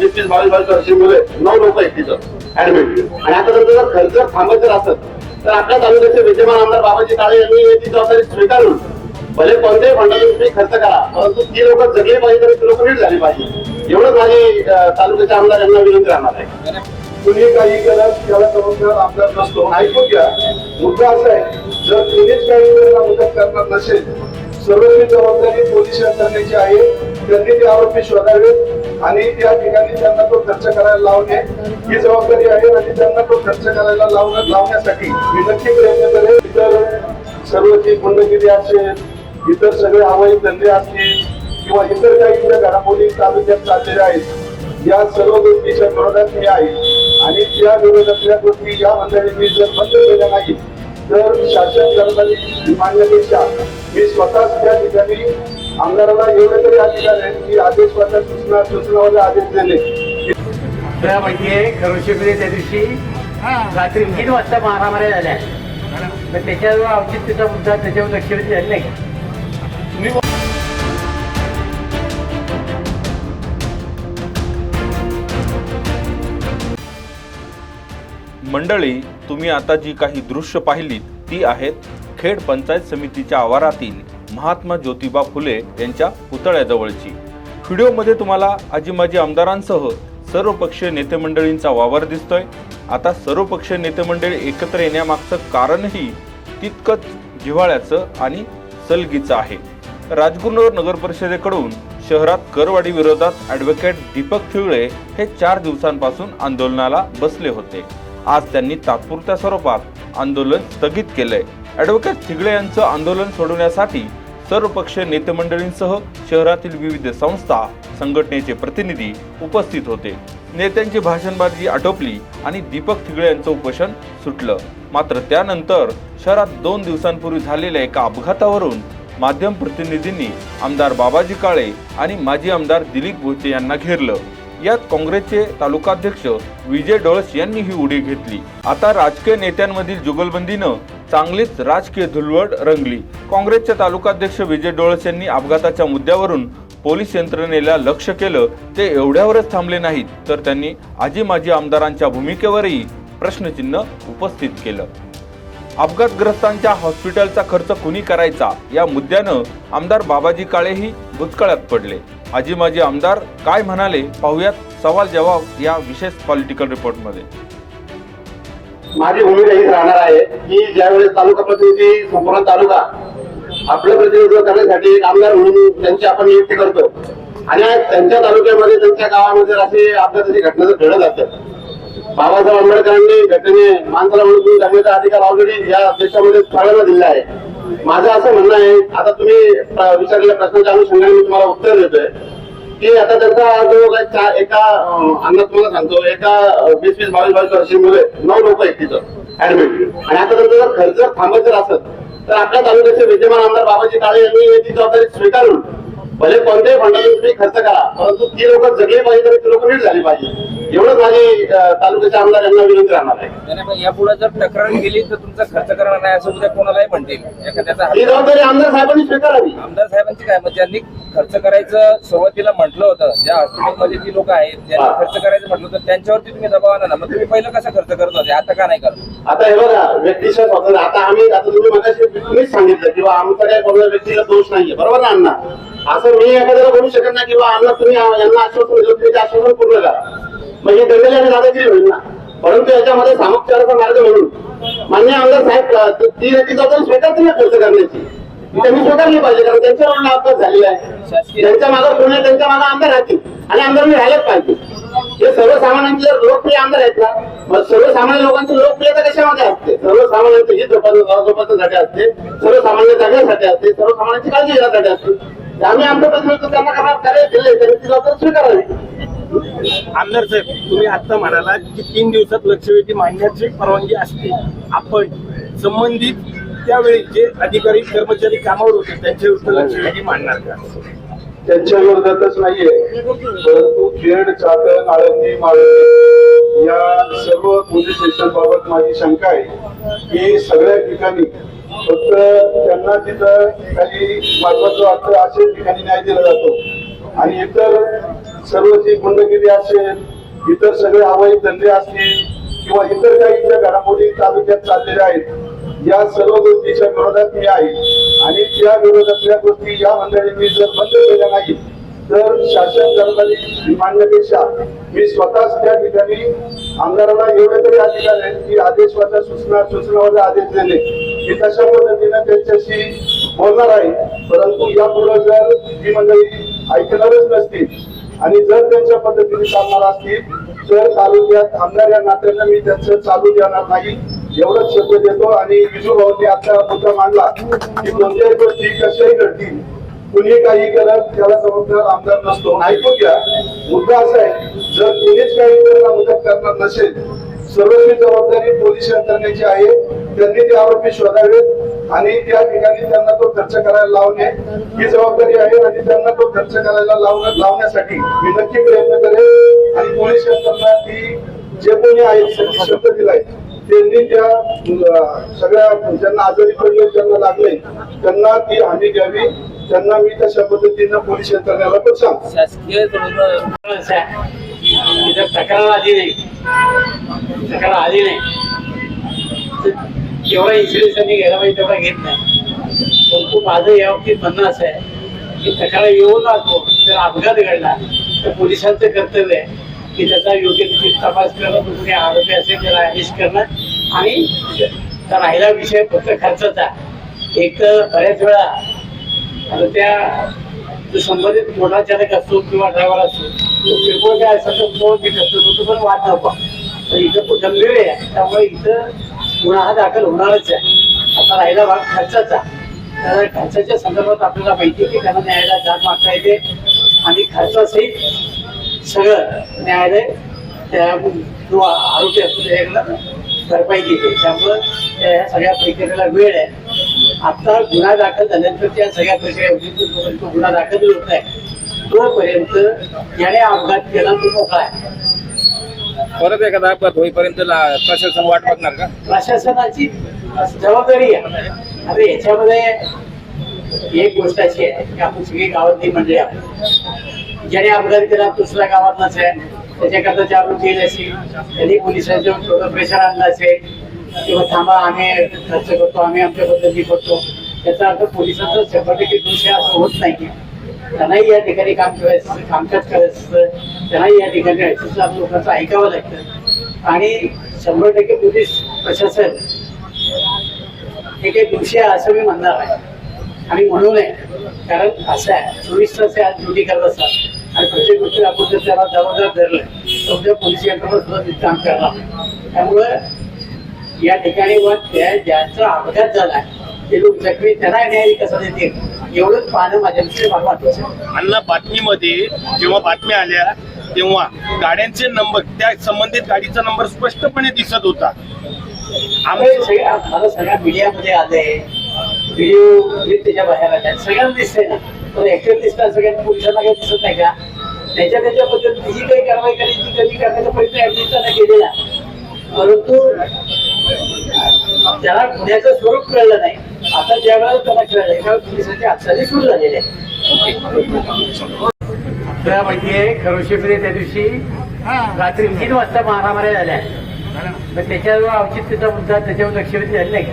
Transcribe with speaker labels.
Speaker 1: वीस तीस बावीस बावीस वर्षी मुले नऊ लोक आहेत तिथं ऍडमिट आणि आता जर जर खर्च जर असत तर आपल्या तालुक्याचे विद्यमान आमदार बाबाजी काळे यांनी याची जबाबदारी स्वीकारून भले कोणत्याही फंडातून तुम्ही खर्च करा परंतु ती लोक जगली पाहिजे तरी ती लोक नीट झाली पाहिजे. एवढंच माझी अं, तालुक्याच्या आमदार यांना विनंती राहणार आहे.
Speaker 2: तुम्ही काही करा त्याला जबाबदार आमदार नसतो ऐकून घ्या. मुद्दा असा आहे जर तुम्हीच काही वेळेला मदत करणार नसेल सर्वस्वी जबाबदारी पोलीस यंत्रणेची आहे त्यांनी ते आरोपी शोधावेत. आणि त्या ठिकाणी त्यांना तो खर्च करायला लावणे ही जबाबदारी आहे आणि त्यांना तो खर्च करायला लावणं लावण्यासाठी मी नक्की प्रयत्न करेल इतर सर्व जी गुंडगिरी असेल इतर सगळे हवाई धंदे असतील किंवा इतर काही ज्या घडामोडी तालुक्यात चाललेल्या आहेत या सर्व गोष्टीच्या विरोधात मी आहे. आणि त्या विरोधातल्या गोष्टी या मंडळींनी जर बंद केल्या नाही तर शासन करणारी मान्यपेक्षा मी स्वतःच त्या ठिकाणी आमदाराला एवढे तरी अधिकार आहे की आदेश वाटत सूचना सूचनावाले आदेश देणे
Speaker 3: तुला माहितीये खरोशीमध्ये त्या दिवशी रात्री तीन वाजता मारामाऱ्या झाल्या. तर त्याच्यावर औचित्याचा मुद्दा त्याच्यावर लक्ष झाले नाही. का
Speaker 4: मंडळी तुम्ही आता जी काही दृश्य पाहिलीत ती आहेत खेड पंचायत समितीच्या आवारातील महात्मा ज्योतिबा फुले यांच्या पुतळ्याजवळची. व्हिडिओमध्ये तुम्हाला आजी माजी आमदारांसह सर्वपक्षीय नेतेमंडळींचा वावर दिसतोय. आता सर्वपक्षीय नेतेमंडळी एकत्र येण्यामागचं कारणही तितकंच जिव्हाळ्याचं आणि सलगीचं आहे. राजगुरुनगर नगर परिषदेकडून शहरात करवाढी विरोधात ॲडव्होकेट दीपक फिवळे हे चार दिवसांपासून आंदोलनाला बसले होते. आज त्यांनी तात्पुरत्या स्वरूपात आंदोलन स्थगित केलंय. ॲडव्होकेट थिगळे यांचं आंदोलन सोडवण्यासाठी सर्वपक्षीय नेतेमंडळींसह शहरातील विविध संस्था संघटनेचे प्रतिनिधी उपस्थित होते. नेत्यांची भाषणबाजी आटोपली आणि दीपक थिगळे यांचं उपोषण सुटलं. मात्र त्यानंतर शहरात दोन दिवसांपूर्वी झालेल्या एका अपघातावरून माध्यम प्रतिनिधींनी आमदार बाबाजी काळे आणि माजी आमदार दिलीप भोचे यांना घेरलं. यात काँग्रेसचे तालुकाध्यक्ष विजय डोळस यांनी ही उडी घेतली. आता राजकीय नेत्यांमधील जुगलबंदीनं चांगलीच राजकीय धुलवड रंगली. काँग्रेसचे तालुकाध्यक्ष विजय डोळस यांनी अपघाताच्या मुद्द्यावरून पोलीस यंत्रणेला लक्ष केलं ते एवढ्यावरच थांबले नाहीत. तर त्यांनी आजी माजी आमदारांच्या भूमिकेवरही प्रश्नचिन्ह उपस्थित केलं. अपघातग्रस्तांच्या हॉस्पिटलचा खर्च कुणी करायचा या मुद्द्यानं आमदार बाबाजी काळेही भूतकाळात पडले. आजी माजी आमदार काय म्हणाले पाहुयात सवाल जवाब या विशेष पॉलिटिकल रिपोर्टमध्ये
Speaker 1: माझी भूमिका हीच राहणार आहे की ज्यावेळेस तालुका प्रतिनिधी संपूर्ण तालुका आपलं प्रतिनिधित्व करण्यासाठी एक आमदार म्हणून त्यांची आपण नियुक्ती करतो. आणि त्यांच्या तालुक्यामध्ये त्यांच्या गावामध्ये असे अपघाताची घटना घडत असतात बाबासाहेब आंबेडकरांनी घटने माणसाला म्हणून जगण्याचा अधिकार ऑलरेडी या देशामध्ये सगळ्यांना दिला आहे. माझं असं म्हणणं आहे आता तुम्ही विचारलेल्या प्रश्नाच्या अनुषंगाने मी तुम्हाला उत्तर देतोय. की आता त्यांचा जो एका अंदाज तुम्हाला सांगतो एका वीस वीस बावीस बावीस वर्षी मुले नऊ लोक आहेत तिथं ऍडमिट आणि आता जर जर खर्च थांबायचं असत तर आपल्या तालुक्याचे विद्यमान आमदार बाबाजी काळे यांनी याची जबाबदारी स्वीकारून भले कोणत्याही फंडातून तुम्ही खर्च करा परंतु ती लोक जगली पाहिजे तरी ती लोक नीट झाली पाहिजे. एवढंच माझी तालुक्याच्या आमदार यांना विनंती राहणार आहे.
Speaker 5: यापुढे जर तक्रार केली तर तुमचा खर्च करणार नाही असं उद्या कोणालाही म्हणतील. एखाद्याचा
Speaker 1: ही
Speaker 5: हात-
Speaker 1: जबाबदारी आमदार साहेबांनी स्वीकारावी.
Speaker 5: आमदार साहेबांची काय मग ज्यांनी खर्च करायचं सुरुवातीला म्हटलं होतं ज्या हॉस्पिटलमध्ये जी लोक आहेत ज्यांनी. खर्च करायचं म्हटलं होतं त्यांच्यावरती तुम्ही दबाव आणा ना. मग तुम्ही पहिलं कसं खर्च करत होते? आता का नाही करत?
Speaker 1: आता हे बघा व्यक्तिशः स्वातंत्र्य आता आम्ही आता तुम्ही मगाशी तुम्हीच सांगितलं किंवा आमचा कोणत्या व्यक्तीला दोष नाहीये. बरोबर ना अण्णा? असं मी एखाद्याला बोलू शकत नाही किंवा अण्णा तुम्ही यांना आश्वासन दिलं तुम्ही ते आश्वासन पूर्ण करा. म्हणजे दंगली आणि दादागिरी होईल ना परंतु याच्यामध्ये सामोपचाराचा मार्ग म्हणून मान्य आमदार साहेब ती ती जबाबदारी स्वीकारते ना खर्च करण्याची त्यांनी स्वीकारली पाहिजे कारण त्यांच्यावर अपघात झालेला आहे. त्यांच्या मागे कोणी आहे, त्यांच्या मागे आमदार राहतील. आणि आमदार राहिलाच पाहिजे. हे सर्वसामान्यांचे जर लोकप्रिय आमदार आहेत ना मग सर्वसामान्य लोकांची लोकप्रियता कशामध्ये असते? सर्वसामान्यांचं हित जोपास- जोपासण्यासाठी असते सर्वसामान्य जगण्यासाठी असते सर्वसामान्यांची काळजी घेण्यासाठी असते. आम्ही आमचं प्रतिनिधित्व त्यांना करणार कार्य केले त्यांनी ती जबाबदारी स्वीकारावी.
Speaker 6: आमदार साहेब तुम्ही आता म्हणाला की तीन दिवसात लक्षवेधी मांडण्याची परवानगी असते. आपण संबंधित त्यावेळी जे अधिकारी कर्मचारी कामावर होते त्यांच्या विरुद्ध लक्षवेधी मांडणार का?
Speaker 2: त्यांच्या विरोधातच नाहीये परंतु खेड चाकण आळंदी माळंदी या सर्व पोलीस स्टेशन बाबत माझी शंका आहे की सगळ्या ठिकाणी फक्त त्यांना तिथं काही महत्वाचं वाटतं असे ठिकाणी न्याय दिला जातो. आणि इतर सर्व जी गुंडगिरी असेल इतर सगळे हवाई धंदे असतील किंवा इतर काही ज्या घडामोडी तालुक्यात चाललेल्या आहेत या सर्व गोष्टीच्या विरोधात मी आहे. आणि त्या विरोधातल्या गोष्टी या मंडळींनी जर बंद केल्या नाही तर शासन करणारी मांडण्यापेक्षा मी स्वतःच त्या ठिकाणी आमदारांना एवढे तरी अधिकार आहेत की आदेशवाचा सूचना सूचनावाचा आदेश देणे मी तशा पद्धतीनं त्यांच्याशी बोलणार आहे. परंतु यापुढे जर ही मंडळी ऐकणारच नसतील आणि जर त्यांच्या पद्धतीने चालणार असतील तर तालुक्यात आमदार या नात्यानं मी त्यांचं चालू देणार नाही एवढंच शब्द देतो. आणि विजू भाऊंनी आता मुद्दा मांडला की कोणत्याही गोष्टी कशाही घडतील कुणी काही करत त्याला जबाबदार आमदार नसतो. ऐकून घ्या मुद्दा असा आहे जर कुणीच काही करायला मदत करणार नसेल सर्वस्वी जबाबदारी पोलीस यंत्रणेची आहे त्यांनी ते आरोपी शोधावेत. आणि त्या ठिकाणी त्यांना तो खर्च करायला लावणे ही जबाबदारी आहे आणि त्यांना तो खर्च करायला लावण्यासाठी मी नक्की प्रयत्न करेन. आणि पोलीस यंत्रणा ती जे कोणी आहेत त्यांनी शब्द दिलाय त्यांनी त्या सगळ्या ज्यांना आजारी पडले ज्यांना लागले त्यांना ती हमी द्यावी. त्यांना मी तशा पद्धतीनं पोलीस यंत्रणेला पण सांग
Speaker 5: शासकीय
Speaker 3: तक्रार आली नाही. तक्रार आली नाही. जेवढा इन्शुरन्स घ्यायला पाहिजे तेवढा घेत नाही. परंतु माझं या बाबतीत म्हणणं असं आहे की तक्रार येऊन नको जर अपघात घडला तर पोलिसांचं कर्तव्य आहे की त्याचा योग्य तिथे तपास करणं कुठे आरोपी असेल त्याला अरेस्ट करणं आणि त्या राहिला विषय फक्त खर्चाचा. एक तर बऱ्याच वेळा आता त्या जो संबंधित मोठा चालक असतो किंवा ड्रायव्हर असतो तो किरकोळ काय असतो तर तो घेत असतो तो पण वाद नको. तर इथं गंभीर आहे त्यामुळे इथं गुन्हा हा दाखल होणारच आहे. आता राहिला भाग खर्चाचा तर खर्चाच्या संदर्भात आपल्याला माहिती आहे की त्यांना न्यायालयात जात मागता येते. आणि खर्चासहित सगळं न्यायालय त्या जो आरोपी असतो त्याच्याकडं भरपाई देते त्यामुळं त्या सगळ्या प्रक्रियेला वेळ आहे. आता गुन्हा दाखल झाल्यानंतर त्या सगळ्या प्रक्रिया तो गुन्हा दाखल होत नाही. तोपर्यंत याने अपघात केला तो मोकळा आहे.
Speaker 5: परत एखादा अपघात होईपर्यंत ला- प्रशासन वाट बघणार का?
Speaker 3: प्रशासनाची जबाबदारी आहे. आता याच्यामध्ये एक गोष्ट अशी आहे की आपण सगळी गावातली मंडळी आहोत ज्याने अपघात केला दुसऱ्या गावात नसेल त्याच्याकरता जागृत केली असेल त्यांनी पोलिसांच्या थोडं प्रेशर आणलं असेल. किंवा थांबा आम्ही खर्च करतो आम्ही आमच्या पद्धती करतो. त्याचा अर्थ पोलिसांचा शंभर टक्के दोष आहे असं होत नाही. त्यांनाही या ठिकाणी काम करायचं कामकाज करायचं असतं. त्यांनाही या ठिकाणी राहायचं लोकांचं ऐकावं लागतं. आणि शंभर टक्के पोलीस प्रशासन हे काही दिवशी आहे असं मी म्हणणार आहे. आणि म्हणून आहे कारण असं आहे. चोवीस तास आज ड्युटी करत असतात. आणि प्रत्येक गोष्टी आपण जर त्याला जबाबदार धरलं. तर त्या पोलीस यंत्रणा सुद्धा काम करणार त्यामुळं या ठिकाणी व त्या ज्यांचा अपघात झाला ते लोक जखमी त्यांना न्याय कसा देतील? एवढंच पाहणं माझ्या दृष्टीने मला आहे
Speaker 6: अण्णा बातमीमध्ये जेव्हा बातम्या आल्या तेव्हा गाड्यांचे नंबर त्या संबंधित गाडीचा नंबर स्पष्टपणे दिसत होता.
Speaker 3: आम्ही सगळ्या मला सगळ्या मीडियामध्ये आले व्हिडिओ त्याच्या बाहेर आल्या. सगळ्यांना दिसतंय ना. पण ऍक्टर दिसतात सगळ्यांना पोलिसांना काही दिसत नाही का? त्याच्या त्याच्या पद्धतीने जी काही कारवाई करायची ती कमी करण्याचा प्रयत्न ऍडमिशनला केलेला. परंतु त्याला गुन्ह्याचं स्वरूप कळलं नाही. आता ज्या वेळेला त्याला कळलं एका पोलिसांची हालचाली सुरू झालेल्या आहे. आपल्याला माहिती आहे खरोशीमध्ये त्या दिवशी. रात्री तीन वाजता मारामाऱ्या झाल्या. तर त्याच्यावर औचित्याचा मुद्दा त्याच्यावर लक्ष झाले नाही का?